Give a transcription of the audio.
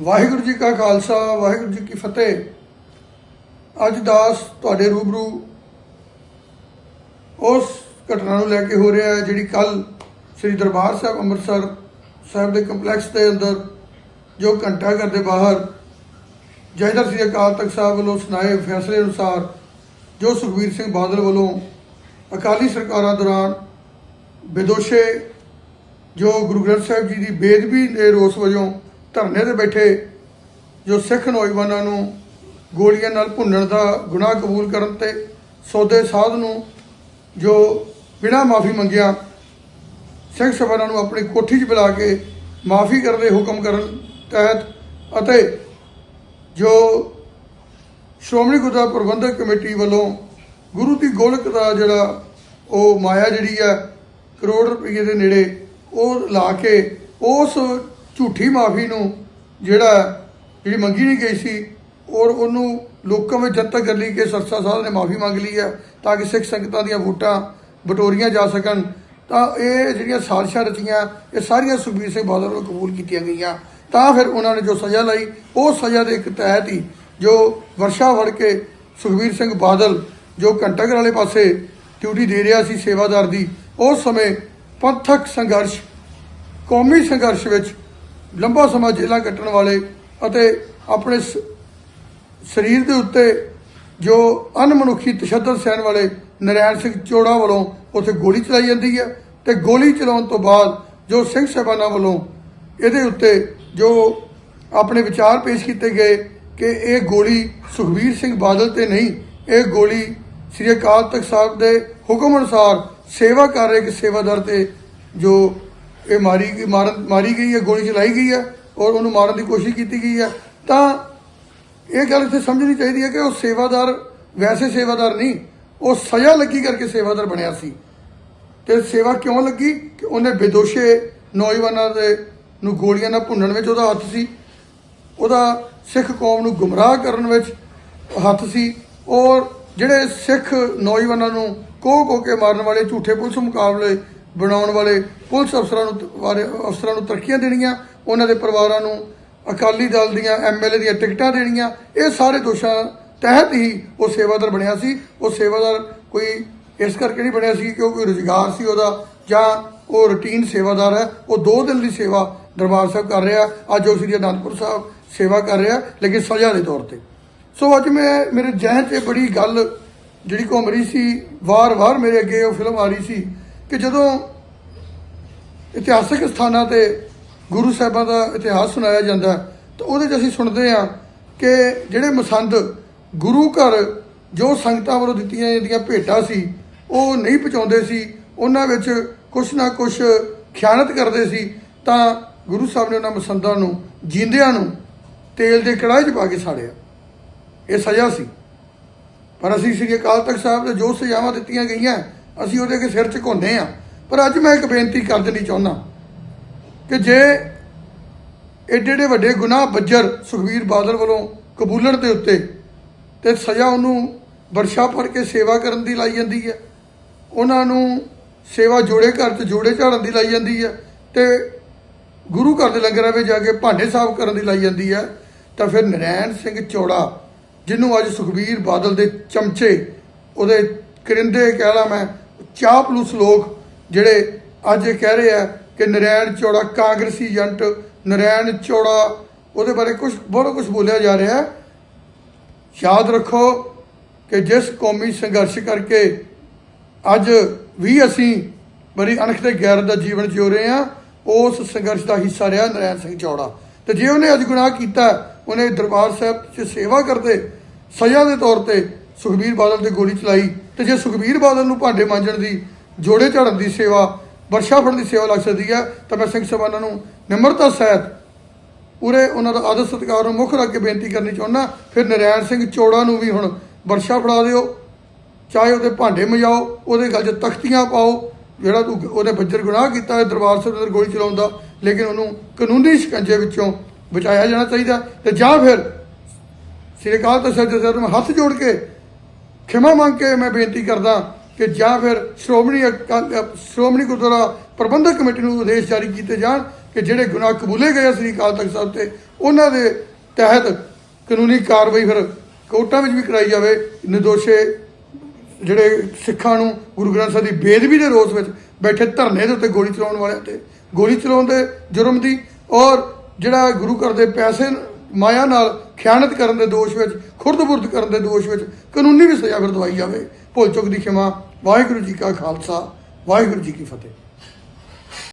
ਵਾਹਿਗੁਰੂ ਜੀ ਕਾ ਖਾਲਸਾ, ਵਾਹਿਗੁਰੂ ਜੀ ਕੀ ਫਤਿਹ। ਅੱਜ ਦਾਸ ਤੁਹਾਡੇ ਰੂਬਰੂ ਉਸ ਘਟਨਾ ਨੂੰ ਲੈ ਕੇ ਹੋ ਰਿਹਾ ਹੈ, ਜਿਹੜੀ ਕੱਲ ਸ੍ਰੀ ਦਰਬਾਰ ਸਾਹਿਬ ਅੰਮ੍ਰਿਤਸਰ ਸਾਹਿਬ ਦੇ ਕੰਪਲੈਕਸ ਦੇ ਅੰਦਰ, ਜੋ ਘੰਟਾ ਘਰ ਦੇ ਬਾਹਰ ਜੈਦਰ ਸ੍ਰੀ ਅਕਾਲ ਤਖਤ ਸਾਹਿਬ ਵੱਲੋਂ ਸੁਣਾਏ ਫੈਸਲੇ ਅਨੁਸਾਰ, ਜੋ ਸੁਖਬੀਰ ਸਿੰਘ ਬਾਦਲ ਵੱਲੋਂ ਅਕਾਲੀ ਸਰਕਾਰਾਂ ਦੌਰਾਨ ਬੇਦੋਸ਼ੇ, ਜੋ ਗੁਰੂ ਗ੍ਰੰਥ ਸਾਹਿਬ ਜੀ ਦੀ ਬੇਦਬੀ ਦੇ ਰੋਸ ਵਜੋਂ ਧਰਨੇ ਤੇ ਬੈਠੇ, ਜੋ ਸਿੱਖ ਨੌਜਵਾਨਾਂ ਨੂੰ ਗੋਲੀਆਂ ਨਾਲ ਭੁੰਨਣ ਦਾ ਗੁਨਾਹ ਕਬੂਲ ਕਰਨ ਤੇ ਸੌਦੇ ਸਾਧ ਨੂੰ ਜੋ ਬਿਨਾਂ ਮਾਫੀ ਮੰਗਿਆ ਸਿੰਘ ਸਭਾ ਨੂੰ ਆਪਣੀ ਕੋਠੀ 'ਚ ਬੁਲਾ ਕੇ ਮਾਫੀ ਕਰਨ ਦੇ ਹੁਕਮ ਕਰਨ ਤਹਿਤ ਅਤੇ ਜੋ ਸ਼੍ਰੋਮਣੀ ਗੁਰਦੁਆਰਾ ਪ੍ਰਬੰਧਕ ਕਮੇਟੀ ਵੱਲੋਂ ਗੁਰੂ ਦੀ ਗੋਲਕ ਦਾ ਜਿਹੜਾ ਉਹ ਮਾਇਆ ਜਿਹੜੀ ਹੈ ਕਰੋੜ ਰੁਪਏ ਦੇ ਨੇੜੇ ਉਹ ਲਾ ਕੇ ਉਸ ਝੂਠੀ ਮਾਫੀ ਨੂੰ ਜਿਹੜਾ ਜਿਹੜੀ ਮੰਗੀ ਨਹੀਂ ਗਈ ਸੀ, ਔਰ ਉਹਨੂੰ ਲੋਕਾਂ ਵਿੱਚ ਜਨਤਕ ਕਰ ਲਈ ਕਿ ਸਰਸਾ ਸਾਹਿਬ ਨੇ ਮਾਫੀ ਮੰਗ ਲਈ ਹੈ ਤਾਂ ਕਿ ਸਿੱਖ ਸੰਗਤਾਂ ਦੀਆਂ ਵੋਟਾਂ ਬਟੋਰੀਆਂ ਜਾ ਸਕਣ, ਤਾਂ ਇਹ ਜਿਹੜੀਆਂ ਸਾਜ਼ਿਸ਼ਾਂ ਰਚੀਆਂ, ਇਹ ਸਾਰੀਆਂ ਸੁਖਬੀਰ ਸਿੰਘ ਬਾਦਲ ਵੱਲੋਂ ਕਬੂਲ ਕੀਤੀਆਂ ਗਈਆਂ। ਤਾਂ ਫਿਰ ਉਹਨਾਂ ਨੇ ਜੋ ਸਜ਼ਾ ਲਈ, ਉਹ ਸਜ਼ਾ ਦੇ ਇੱਕ ਤਹਿਤ ਹੀ ਜੋ ਵਰਸ਼ਾ ਵੜ ਕੇ ਸੁਖਬੀਰ ਸਿੰਘ ਬਾਦਲ ਜੋ ਘੰਟਾਘਰ ਵਾਲੇ ਪਾਸੇ ਡਿਊਟੀ ਦੇ ਰਿਹਾ ਸੀ ਸੇਵਾਦਾਰ ਦੀ, ਉਸ ਸਮੇਂ ਪੰਥਕ ਸੰਘਰਸ਼, ਕੌਮੀ ਸੰਘਰਸ਼ ਵਿੱਚ ਲੰਬਾ ਸਮਾਂ ਜੇਲ੍ਹਾਂ ਕੱਟਣ ਵਾਲੇ ਅਤੇ ਆਪਣੇ ਸ- ਸਰੀਰ ਦੇ ਉੱਤੇ ਜੋ ਅਨਮਨੁੱਖੀ ਤਸ਼ੱਦਦ ਸਹਿਣ ਵਾਲੇ ਨਰੈਣ ਸਿੰਘ ਚੋੜਾ ਵੱਲੋਂ ਉੱਥੇ ਗੋਲੀ ਚਲਾਈ ਜਾਂਦੀ ਹੈ ਤੇ ਗੋਲੀ ਚਲਾਉਣ ਤੋਂ ਬਾਅਦ ਜੋ ਸਿੰਘ ਸਾਹਿਬਾਨਾਂ ਵੱਲੋਂ ਇਹਦੇ ਉੱਤੇ ਜੋ ਆਪਣੇ ਵਿਚਾਰ ਪੇਸ਼ ਕੀਤੇ ਗਏ ਕਿ ਇਹ ਗੋਲੀ ਸੁਖਬੀਰ ਸਿੰਘ ਬਾਦਲ ਤੇ ਨਹੀਂ, ਇਹ ਗੋਲੀ ਸ੍ਰੀ ਅਕਾਲ ਤਖਤ ਸਾਹਿਬ ਦੇ ਹੁਕਮ ਅਨੁਸਾਰ ਸੇਵਾ ਕਰ ਰਹੇ ਇੱਕ ਸੇਵਾਦਾਰ ਤੇ ਜੋ ਇਹ ਮਾਰੀ ਗਈ ਮਾਰਨ ਮਾਰੀ ਗਈ ਹੈ, ਗੋਲੀ ਚਲਾਈ ਗਈ ਹੈ ਔਰ ਉਹਨੂੰ ਮਾਰਨ ਦੀ ਕੋਸ਼ਿਸ਼ ਕੀਤੀ ਗਈ ਹੈ। ਤਾਂ ਇਹ ਗੱਲ ਇੱਥੇ ਸਮਝਣੀ ਚਾਹੀਦੀ ਹੈ ਕਿ ਉਹ ਸੇਵਾਦਾਰ ਵੈਸੇ ਸੇਵਾਦਾਰ ਨਹੀਂ, ਉਹ ਸਜ਼ਾ ਲੱਗੀ ਕਰਕੇ ਸੇਵਾਦਾਰ ਬਣਿਆ ਸੀ। ਤੇ ਸੇਵਾ ਕਿਉਂ ਲੱਗੀ? ਕਿ ਉਹਨੇ ਬੇਦੋਸ਼ੇ ਨੌਜਵਾਨਾਂ ਦੇ ਨੂੰ ਗੋਲੀਆਂ ਨਾਲ ਭੁੰਨਣ ਵਿੱਚ ਉਹਦਾ ਹੱਥ ਸੀ। ਉਹਦਾ ਸਿੱਖ ਕੌਮ ਨੂੰ ਗੁੰਮਰਾਹ ਕਰਨ ਵਿੱਚ ਹੱਥ ਸੀ ਔਰ ਜਿਹੜੇ ਸਿੱਖ ਨੌਜਵਾਨਾਂ ਨੂੰ ਕੋਹ ਕੋ ਕੇ ਮਾਰਨ ਵਾਲੇ ਝੂਠੇ ਪੁਲਿਸ ਮੁਕਾਬਲੇ ਬਣਾਉਣ ਵਾਲੇ ਪੁਲਿਸ ਅਫਸਰਾਂ ਨੂੰ ਬਾਰੇ ਅਫਸਰਾਂ ਨੂੰ ਤਰੱਕੀਆਂ ਦੇਣੀਆਂ, ਉਹਨਾਂ ਦੇ ਪਰਿਵਾਰਾਂ ਨੂੰ ਅਕਾਲੀ ਦਲ ਦੀਆਂ ਐਮਐਲਏ ਦੀਆਂ ਟਿਕਟਾਂ ਦੇਣੀਆਂ, ਇਹ ਸਾਰੇ ਦੋਸ਼ਾਂ ਤਹਿਤ ਹੀ ਉਹ ਸੇਵਾਦਾਰ ਬਣਿਆ ਸੀ। ਉਹ ਸੇਵਾਦਾਰ ਕੋਈ ਇਸ ਕਰਕੇ ਨਹੀਂ ਬਣਿਆ ਸੀ ਕਿ ਉਹ ਕੋਈ ਰੁਜ਼ਗਾਰ ਸੀ ਉਹਦਾ ਜਾਂ ਉਹ ਰੁਟੀਨ ਸੇਵਾਦਾਰ ਹੈ। ਉਹ ਦੋ ਦਿਨ ਦੀ ਸੇਵਾ ਦਰਬਾਰ ਸਾਹਿਬ ਕਰ ਰਿਹਾ, ਅੱਜ ਉਹ ਸ੍ਰੀ ਅਨੰਦਪੁਰ ਸਾਹਿਬ ਸੇਵਾ ਕਰ ਰਿਹਾ, ਲੇਕਿਨ ਸਜ਼ਾ ਦੇ ਤੌਰ ਤੇ। ਸੋ ਅੱਜ ਮੈਂ, ਮੇਰੇ ਜ਼ਿਹਨ 'ਚ ਬੜੀ ਗੱਲ ਜਿਹੜੀ ਘੁੰਮ ਰਹੀ ਸੀ, ਵਾਰ-ਵਾਰ ਮੇਰੇ ਅੱਗੇ ਉਹ ਫਿਲਮ ਆ ਰਹੀ ਸੀ ਕਿ ਜਦੋਂ ਇਤਿਹਾਸਿਕ ਸਥਾਨਾਂ ਤੇ ਗੁਰੂ ਸਾਹਿਬਾਂ ਦਾ ਇਤਿਹਾਸ ਸੁਣਾਇਆ ਜਾਂਦਾ, ਤਾਂ ਉਹਦੇ 'ਚ ਅਸੀਂ ਸੁਣਦੇ ਹਾਂ ਕਿ ਜਿਹੜੇ ਮਸੰਦ ਗੁਰੂ ਘਰ ਜੋ ਸੰਗਤਾਂ ਵੱਲੋਂ ਦਿੱਤੀਆਂ ਜਾਂਦੀਆਂ ਭੇਟਾਂ ਸੀ, ਉਹ ਨਹੀਂ ਪਹੁੰਚਾਉਂਦੇ ਸੀ, ਉਹਨਾਂ ਵਿੱਚ ਕੁਛ ਨਾ ਕੁਛ ਖਿਆਨਤ ਕਰਦੇ ਸੀ, ਤਾਂ ਗੁਰੂ ਸਾਹਿਬ ਨੇ ਉਹਨਾਂ ਮਸੰਦਾਂ ਨੂੰ, ਜਿੰਦਿਆਂ ਨੂੰ ਤੇਲ ਦੇ ਕੜਾਹ 'ਚ ਪਾ ਕੇ ਸਾੜਿਆ। ਇਹ ਸਜ਼ਾ ਸੀ। ਪਰ ਅਸੀਂ ਸ੍ਰੀ ਅਕਾਲ ਤਖਤ ਸਾਹਿਬ ਦੇ ਜੋ ਸਜ਼ਾਵਾਂ ਦਿੱਤੀਆਂ ਗਈਆਂ ਅਸੀਂ ਉਹਦੇ ਅੱਗੇ ਸਿਰ ਝੁਕਾਉਂਦੇ ਆ ਪਰ ਅੱਜ ਮੈਂ ਇੱਕ ਬੇਨਤੀ ਕਰ ਦੇਣੀ ਚਾਹੁੰਦਾ ਕਿ ਜੇ ਏਡੇ ਏਡੇ ਵੱਡੇ ਗੁਨਾਹ ਬੱਜਰ ਸੁਖਬੀਰ ਬਾਦਲ ਵੱਲੋਂ ਕਬੂਲਣ ਦੇ ਉੱਤੇ ਤੇ ਸਜ਼ਾ ਉਹਨੂੰ ਵਰਸ਼ਾ ਭਰ ਕੇ ਸੇਵਾ ਕਰਨ ਦੀ ਲਾਈ ਜਾਂਦੀ ਹੈ, ਉਹਨਾਂ ਨੂੰ ਸੇਵਾ ਜੋੜੇ ਘਰ ਤੇ ਜੋੜੇ ਝਾੜਨ ਦੀ ਲਾਈ ਜਾਂਦੀ ਹੈ ਤੇ ਗੁਰੂ ਘਰ ਦੇ ਲੰਗਰਾਂ ਵਿੱਚ ਜਾ ਕੇ ਭਾਂਡੇ ਸਾਫ਼ ਕਰਨ ਦੀ ਲਾਈ ਜਾਂਦੀ ਹੈ, ਤਾਂ ਫਿਰ ਨਰੈਣ ਸਿੰਘ ਚੌੜਾ, ਜਿਹਨੂੰ ਅੱਜ ਸੁਖਬੀਰ ਬਾਦਲ ਦੇ ਚਮਚੇ ਉਹਦੇ ਕਰਿੰਦੇ ਕਹਿ ਲਾ ਮੈਂ ਚਾਪਲੂਸ ਲੋਕ ਜਿਹੜੇ ਅੱਜ ਇਹ ਕਹਿ ਰਹੇ ਆ ਕਿ ਨਰੈਣ ਚੌੜਾ ਕਾਂਗਰਸੀ ਏਜੰਟ, ਨਰੈਣ ਚੌੜਾ, ਉਹਦੇ ਬਾਰੇ ਕੁਝ ਬਹੁਤ ਕੁਝ ਬੋਲਿਆ ਜਾ ਰਿਹਾ ਹੈ। ਯਾਦ ਰੱਖੋ ਕਿ ਜਿਸ ਕੌਮੀ ਸੰਘਰਸ਼ ਕਰਕੇ ਅੱਜ ਵੀ ਅਸੀਂ ਬੜੀ ਅਣਖ ਤੇ ਗੈਰ ਦਾ ਜੀਵਨ ਜਿਉ ਰਹੇ ਹਾਂ, ਉਸ ਸੰਘਰਸ਼ ਦਾ ਹਿੱਸਾ ਰਿਹਾ ਨਰੈਣ ਸਿੰਘ ਚੌੜਾ। ਤੇ ਜੇ ਉਹਨੇ ਅੱਜ ਗੁਨਾਹ ਕੀਤਾ, ਉਹਨੇ ਦਰਬਾਰ ਸਾਹਿਬ 'ਚ ਸੇਵਾ ਕਰਦੇ, ਸਜ਼ਾ ਦੇ ਤੌਰ ਤੇ ਸੁਖਬੀਰ ਬਾਦਲ ਤੇ ਗੋਲੀ ਚਲਾਈ ਤੇ ਜੇ ਸੁਖਬੀਰ ਬਾਦਲ ਨੂੰ ਭਾਂਡੇ ਮਾਂਜਣ ਦੀ, ਜੋੜੇ ਝਾੜਨ ਦੀ ਸੇਵਾ, ਵਰਸ਼ਾ ਫੜਨ ਦੀ ਸੇਵਾ ਲੱਗ ਸਕਦੀ ਹੈ, ਤਾਂ ਮੈਂ ਸਿੰਘ ਸਭਾਨਾਂ ਨੂੰ ਨਿਮਰਤਾ ਸਹਿਤ ਉਰੇ ਉਹਨਾਂ ਦਾ ਆਦਰ ਸਤਿਕਾਰ ਨੂੰ ਮੁੱਖ ਰੱਖ ਕੇ ਬੇਨਤੀ ਕਰਨੀ ਚਾਹੁੰਦਾ, ਫਿਰ ਨਰੈਣ ਸਿੰਘ ਚੋੜਾ ਨੂੰ ਵੀ ਹੁਣ ਵਰਸ਼ਾ ਫੜਾ ਦਿਓ, ਚਾਹੇ ਉਹਦੇ ਭਾਂਡੇ ਮਜਾਓ, ਉਹਦੇ ਗੱਲ 'ਚ ਤਖਤੀਆਂ ਪਾਓ, ਜਿਹੜਾ ਤੂੰ ਉਹਨੇ ਬੱਜਰ ਗੁਨਾਹ ਕੀਤਾ ਹੈ ਦਰਬਾਰ ਸਾਹਿਬ ਦੇ ਅੰਦਰ ਗੋਲੀ ਚਲਾਉਂਦਾ ਲੇਕਿਨ ਉਹਨੂੰ ਕਾਨੂੰਨੀ ਸ਼ਿਕੰਜੇ ਵਿੱਚੋਂ ਬਚਾਇਆ ਜਾਣਾ ਚਾਹੀਦਾ ਤੇ ਜਾਂ ਫਿਰ ਸ੍ਰੀ ਅਕਾਲ ਤਖਤ ਸਾਹਿਬ ਦੇ ਸਿਰ ਨੂੰ ਹੱਥ ਜੋੜ ਕੇ ਖਿਮਾ ਮੰਗ ਕੇ ਮੈਂ ਬੇਨਤੀ ਕਰਦਾ ਕਿ ਜਾਂ ਫਿਰ ਸ਼੍ਰੋਮਣੀ ਅਕਾਲ- ਸ਼੍ਰੋਮਣੀ ਗੁਰਦੁਆਰਾ ਪ੍ਰਬੰਧਕ ਕਮੇਟੀ ਨੂੰ ਆਦੇਸ਼ ਜਾਰੀ ਕੀਤੇ ਜਾਣ ਕਿ ਜਿਹੜੇ ਗੁਨਾਹ ਕਬੂਲੇ ਗਏ ਆ ਸ੍ਰੀ ਅਕਾਲ ਤਖਤ ਸਾਹਿਬ ਤੇ, ਉਹਨਾਂ ਦੇ ਤਹਿਤ ਕਾਨੂੰਨੀ ਕਾਰਵਾਈ ਫਿਰ ਕੋਰਟਾਂ ਵਿੱਚ ਵੀ ਕਰਾਈ ਜਾਵੇ। ਨਿਰਦੋਸ਼ੇ ਜਿਹੜੇ ਸਿੱਖਾਂ ਨੂੰ ਗੁਰੂ ਗ੍ਰੰਥ ਸਾਹਿਬ ਦੀ ਬੇਦਬੀ ਦੇ ਰੋਸ ਵਿੱਚ ਬੈਠੇ ਧਰਨੇ ਦੇ ਉੱਤੇ ਗੋਲੀ ਚਲਾਉਣ ਵਾਲਿਆਂ ਤੇ, ਗੋਲੀ ਚਲਾਉਣ ਦੇ ਜੁਰਮ ਦੀ ਔਰ ਜਿਹੜਾ ਗੁਰੂ ਘਰ ਦੇ ਪੈਸੇ ਮਾਇਆ ਨਾਲ ਖਿਆਨਤ ਕਰਨ ਦੇ ਦੋਸ਼ ਵਿੱਚ ਖੁਰਦ-ਬੁਰਦ ਕਰਨ ਦੇ ਦੋਸ਼ ਵਿੱਚ ਕਾਨੂੰਨੀ ਵੀ ਸਜ਼ਾ ਫਿਰ ਦਵਾਈ ਜਾਵੇ। ਭੁੱਲ ਚੁੱਕ ਦੀ ਖਿਮਾ। ਵਾਹਿਗੁਰੂ ਜੀ ਕਾ ਖਾਲਸਾ, ਵਾਹਿਗੁਰੂ ਜੀ ਕੀ ਫਤਿਹ।